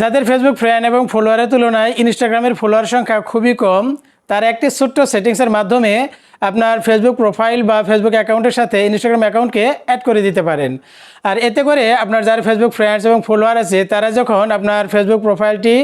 যাদের Facebook friend এবং ফলোয়ারের তুলনায় ইনস্টাগ্রামের ফলোয়ার সংখ্যা খুবই কম, তার একটি ছোট্ট সেটিংসের মাধ্যমে আপনার ফেসবুক প্রোফাইল বা ফেসবুক অ্যাকাউন্টের সাথে ইনস্টাগ্রাম অ্যাকাউন্টকে অ্যাড করে দিতে পারেন। আর এতে করে আপনার যারা ফেসবুক ফ্রেন্ডস এবং ফলোয়ার আছে, তারা যখন আপনার ফেসবুক প্রোফাইলটি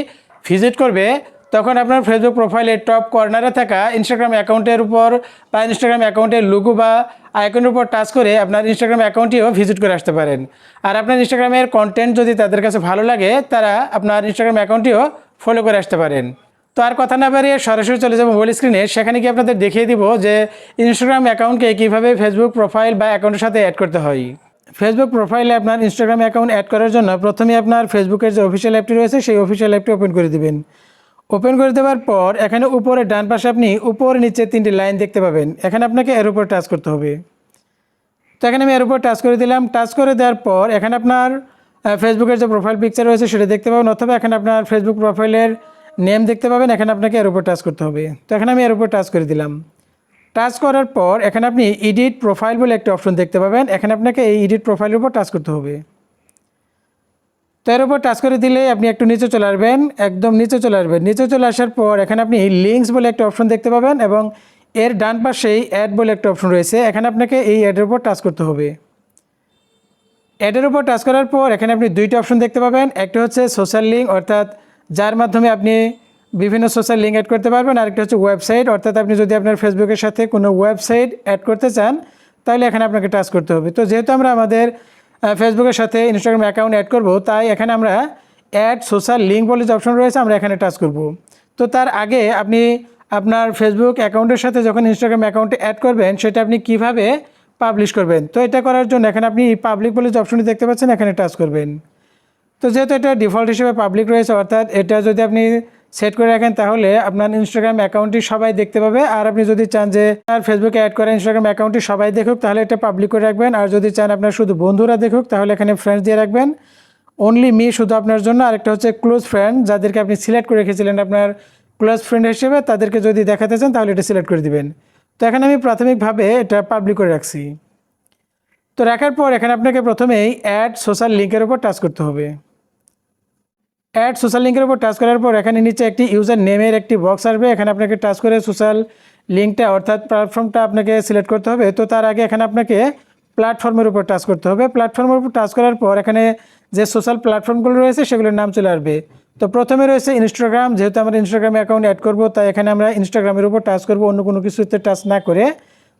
ভিজিট করবে তখন আপনার ফেসবুক প্রোফাইলের টপ কর্নারে থাকা ইনস্টাগ্রাম অ্যাকাউন্টের উপর বা ইনস্টাগ্রাম অ্যাকাউন্টের লুগো বা আইকনের উপর টাচ করে আপনার ইনস্টাগ্রাম অ্যাকাউন্টটিও ভিজিট করে আসতে পারেন। আর আপনার ইনস্টাগ্রামের কন্টেন্ট যদি তাদের কাছে ভালো লাগে, তারা আপনার ইনস্টাগ্রাম অ্যাকাউন্টটিও ফলো করে আসতে পারেন। তো আর কথা না বাড়িয়ে সরাসরি চলে যাব মোবাইল স্ক্রিনে সেখানে কি আপনাদের দেখিয়ে দিব যে ইনস্টাগ্রাম অ্যাকাউন্টকে কীভাবে ফেসবুক প্রোফাইল বা অ্যাকাউন্টের সাথে অ্যাড করতে হয়। ফেসবুক প্রোফাইলে আপনার ইনস্টাগ্রাম অ্যাকাউন্ট অ্যাড করার জন্য প্রথমে আপনার ফেসবুকের যে অফিসিয়াল অ্যাপটি রয়েছে, সেই অফিসিয়াল অ্যাপটি ওপেন করে দিবেন। ওপেন করে দেওয়ার পর এখানে উপরে ডান পাশে আপনি উপর নিচে তিনটি লাইন দেখতে পাবেন। এখানে আপনাকে এর উপর টাচ করতে হবে। তো এখানে আমি এর উপর টাচ করে দিলাম। টাচ করে দেওয়ার পর এখানে আপনার ফেসবুকের যে প্রোফাইল পিকচার রয়েছে সেটা দেখতে পাবেন অথবা এখানে আপনার ফেসবুক প্রোফাইলের নেম দেখতে পাবেন। এখানে আপনাকে এর উপর টাচ করতে হবে। তো এখানে আমি এর উপর টাচ করে দিলাম। টাচ করার পর এখানে আপনি এডিট প্রোফাইল বলে একটা অপশন দেখতে পাবেন। এখানে আপনাকে এই এডিট প্রোফাইলের উপর টাচ করতে হবে। তো এর উপর টাচ করে দিলে আপনি একটু নিচে চলে আসবেন, একদম নিচে চলে আসবেন। নিচে চলে আসার পর এখানে আপনি লিঙ্কস বলে একটা অপশন দেখতে পাবেন এবং এর ডান পাশেই অ্যাড বলে একটা অপশন রয়েছে। এখানে আপনাকে এই অ্যাডের উপর টাচ করতে হবে। অ্যাডের উপর টাচ করার পর এখানে আপনি দুইটা অপশন দেখতে পাবেন। একটা হচ্ছে সোশ্যাল লিঙ্ক অর্থাৎ যার মাধ্যমে আপনি বিভিন্ন সোশ্যাল লিঙ্ক অ্যাড করতে পারবেন। আরেকটা হচ্ছে ওয়েবসাইট অর্থাৎ আপনি যদি আপনার ফেসবুকের সাথে কোনো ওয়েবসাইট অ্যাড করতে চান, তাহলে এখানে আপনাকে টাচ করতে হবে। তো যেহেতু আমরা আমাদের ফেসবুকের সাথে ইনস্টাগ্রাম অ্যাকাউন্ট অ্যাড করব। তাই এখানে আমরা অ্যাড সোশ্যাল লিঙ্ক বলে যে অপশন রয়েছে, আমরা এখানে টাচ করব। তো তার আগে আপনি আপনার ফেসবুক অ্যাকাউন্টের সাথে যখন ইনস্টাগ্রাম অ্যাকাউন্টে অ্যাড করবেন, সেটা আপনি কীভাবে পাবলিশ করবেন? তো এটা করার জন্য এখানে আপনি পাবলিক বলে যে অপশনটি দেখতে পাচ্ছেন, এখানে টাচ করবেন। তো যেহেতু এটা ডিফল্ট হিসেবে পাবলিক রয়েছে, অর্থাৎ এটা যদি আপনি সেট করে রাখেন, তাহলে আপনার ইনস্টাগ্রাম অ্যাকাউন্টটি সবাই দেখতে পাবে। আর আপনি যদি চান যে আর ফেসবুকে অ্যাড করা ইনস্টাগ্রাম অ্যাকাউন্টটি সবাই দেখুক, তাহলে এটা পাবলিক করে রাখবেন। আর যদি চান আপনার শুধু বন্ধুরা দেখুক, তাহলে এখানে ফ্রেন্ডস দিয়ে রাখবেন। অনলি মি শুধু আপনার জন্য, আরেকটা হচ্ছে ক্লোজ ফ্রেন্ড যাদেরকে আপনি সিলেক্ট করে রেখেছিলেন আপনার ক্লোজ ফ্রেন্ড হিসেবে, তাদেরকে যদি দেখাতে চান, তাহলে এটা সিলেক্ট করে দিবেন। তো এখানে আমি প্রাথমিকভাবে এটা পাবলিক করে রাখছি। তো রাখার পর এখানে আপনাকে প্রথমেই অ্যাড সোশ্যাল লিঙ্কের উপর টাচ করতে হবে। অ্যাড সোশ্যাল লিঙ্কের উপর টাচ করার পর এখানে নিচে একটি ইউজার নেমের একটি বক্স আসবে। এখানে আপনাকে টাচ করে সোশ্যাল লিঙ্কটা অর্থাৎ প্ল্যাটফর্মটা আপনাকে সিলেক্ট করতে হবে। তো তার আগে এখানে আপনাকে প্ল্যাটফর্মের উপর টাচ করতে হবে। প্ল্যাটফর্মের উপর টাচ করার পর এখানে যে সোশ্যাল প্ল্যাটফর্মগুলো রয়েছে সেগুলোর নাম চলে আসবে। তো প্রথমে রয়েছে ইনস্টাগ্রাম যেহেতু আমরা ইনস্টাগ্রামে অ্যাকাউন্ট অ্যাড করব, তাই এখানে আমরা ইনস্টাগ্রামের উপর টাচ করব, অন্য কোনো কিছুতে টাচ না করে।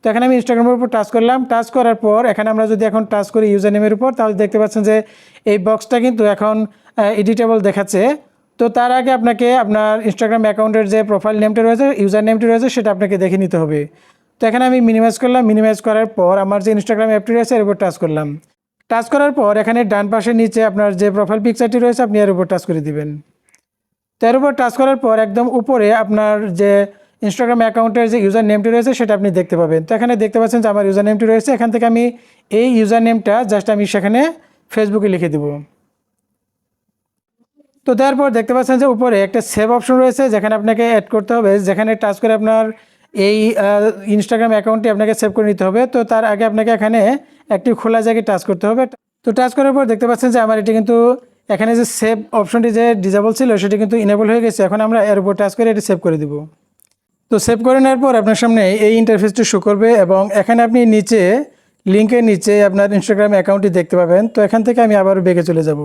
তো এখানে আমি ইনস্টাগ্রামের উপর টাচ করলাম। টাচ করার পর এখানে আমরা যদি এখন টাচ করি ইউজার নেমের উপর, তাহলে দেখতে পাচ্ছেন যে এই বক্সটা কিন্তু এখন এডিটেবল দেখাচ্ছে। তো তার আগে আপনাকে আপনার ইনস্টাগ্রাম অ্যাকাউন্টের যে প্রোফাইল নেমটা রয়েছে ইউজার নেমটি রয়েছে, সেটা আপনাকে দেখে নিতে হবে। তো এখানে আমি মিনিমাইজ করলাম। মিনিমাইজ করার পর আমার যে ইনস্টাগ্রাম অ্যাপটি রয়েছে, এর উপর টাচ করলাম। টাচ করার পর এখানে ডান পাশে নিচে আপনার যে প্রোফাইল পিকচারটি রয়েছে, আপনি এর উপর টাচ করে দিবেন। তো এর উপর টাচ করার পর একদম উপরে আপনার যে ইনস্টাগ্রাম অ্যাকাউন্টের যে ইউজার নেমটি রয়েছে, সেটা আপনি দেখতে পাবেন। তো এখানে দেখতে পাচ্ছেন যে আমার ইউজার নেমটি রয়েছে। এখান থেকে আমি এই ইউজার নেমটা জাস্ট আমি সেখানে ফেসবুকে লিখে দেবো। তো তারপর দেখতে পাচ্ছেন যে উপরে একটা সেভ অপশন রয়েছে, যেখানে আপনাকে অ্যাড করতে হবে। যেখানে টাচ করে আপনার এই ইনস্টাগ্রাম অ্যাকাউন্টটি আপনাকে সেভ করে নিতে হবে। তো তার আগে আপনাকে এখানে একটি খোলা জায়গায় টাচ করতে হবে। তো টাচ করার পর দেখতে পাচ্ছেন যে আমার এটি কিন্তু এখানে যে সেভ অপশনটি যে ডিজেবল ছিল, সেটি কিন্তু ইনেবল হয়ে গেছে। এখন আমরা এর উপর টাচ করে এটি সেভ করে দিব। তো সেভ করে নেওয়ার পর আপনার সামনে এই ইন্টারফেসটি শো করবে এবং এখানে আপনি নিচে লিঙ্কের নিচে আপনার ইনস্টাগ্রাম অ্যাকাউন্টটি দেখতে পাবেন। তো এখান থেকে আমি আবার বেগে চলে যাব।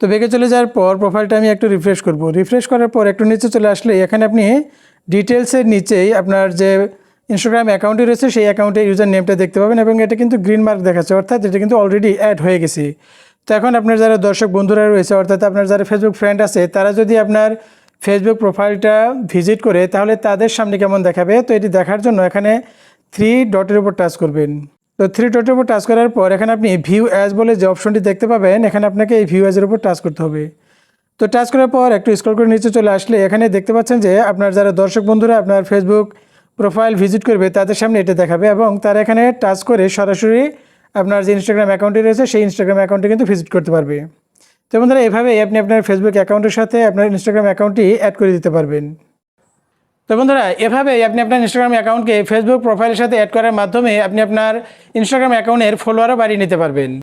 তো বেগে চলে যাওয়ার পর প্রোফাইলটা আমি একটু রিফ্রেশ করব। রিফ্রেশ করার পর একটু নিচে চলে আসলে এখানে আপনি ডিটেলসের নিচেই আপনার যে ইনস্টাগ্রাম অ্যাকাউন্টে রয়েছে সেই অ্যাকাউন্টে ইউজার নেমটা দেখতে পাবেন এবং এটা কিন্তু গ্রিন মার্ক দেখাচ্ছে, অর্থাৎ এটা কিন্তু অলরেডি অ্যাড হয়ে গেছে। তো এখন আপনার যারা দর্শক বন্ধুরা রয়েছে, অর্থাৎ আপনার যারা ফেসবুক ফ্রেন্ড আছে, তারা যদি আপনার ফেসবুক প্রোফাইলটা ভিজিট করে, তাহলে তাদের সামনে কেমন দেখাবে? তো এটি দেখার জন্য এখানে থ্রি ডটের উপর টাচ করবেন। তো থ্রি ডটের উপর টাচ করার পর এখানে আপনি ভিউ অ্যাজ বলে যে অপশনটি দেখতে পাবেন, এখানে আপনাকে এই ভিউ অ্যাজের উপর টাচ করতে হবে। তো টাচ করার পর একটু স্ক্রল করে নিচে চলে আসলে এখানে দেখতে পাচ্ছেন যে আপনার যারা দর্শক বন্ধুরা আপনার ফেসবুক প্রোফাইল ভিজিট করবে, তাদের সামনে এটা দেখাবে এবং তারা এখানে টাচ করে সরাসরি আপনার যে ইনস্টাগ্রাম অ্যাকাউন্টটি রয়েছে, সেই ইনস্টাগ্রাম অ্যাকাউন্টে কিন্তু ভিজিট করতে পারবে। তো বন্ধুরা, এভাবেই আপনি আপনার ফেসবুক অ্যাকাউন্টের সাথে আপনার ইনস্টাগ্রাম অ্যাকাউন্টটি অ্যাড করে দিতে পারবেন। তো বন্ধুরা এভাবে আপনি আপনার ইনস্টাগ্রাম অ্যাকাউন্টকে ফেসবুক প্রোফাইলের সাথে অ্যাড করার মাধ্যমে আপনি আপনার ইনস্টাগ্রাম অ্যাকাউন্টের ফলোয়ারও বাড়িয়ে নিতে পারবেন।